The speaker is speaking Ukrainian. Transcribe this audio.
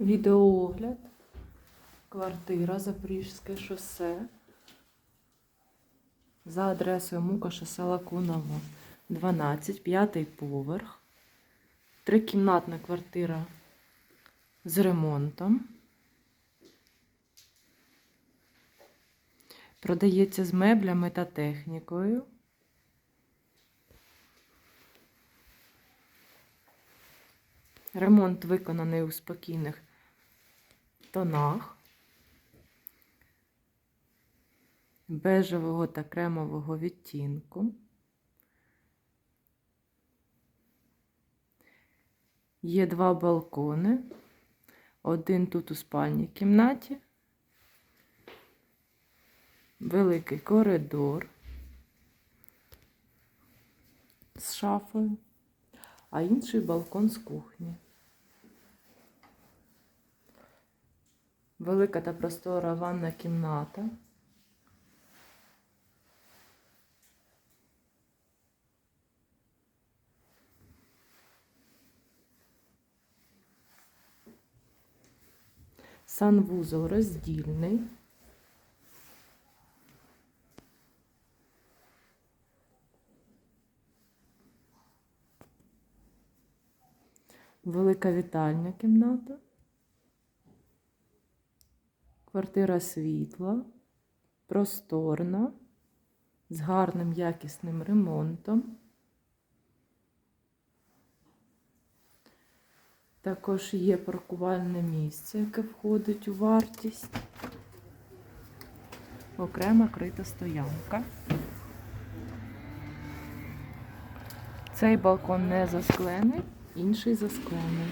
Відеоогляд. Квартира Запорізьке шосе. За адресою Мука шосе Лакуново 12, п'ятий поверх. Трикімнатна квартира з ремонтом. Продається з меблями та технікою. Ремонт виконаний у спокійних тонах бежевого та кремового відтінку. Є два балкони. Один тут у спальній кімнаті, великий коридор з шафою, а інший балкон з кухні. Велика та простора ванна кімната. Санвузол роздільний. Велика вітальня кімната. Квартира світла, просторна, з гарним якісним ремонтом. Також є паркувальне місце, яке входить у вартість. Окрема крита стоянка. Цей балкон не засклений, інший засклений.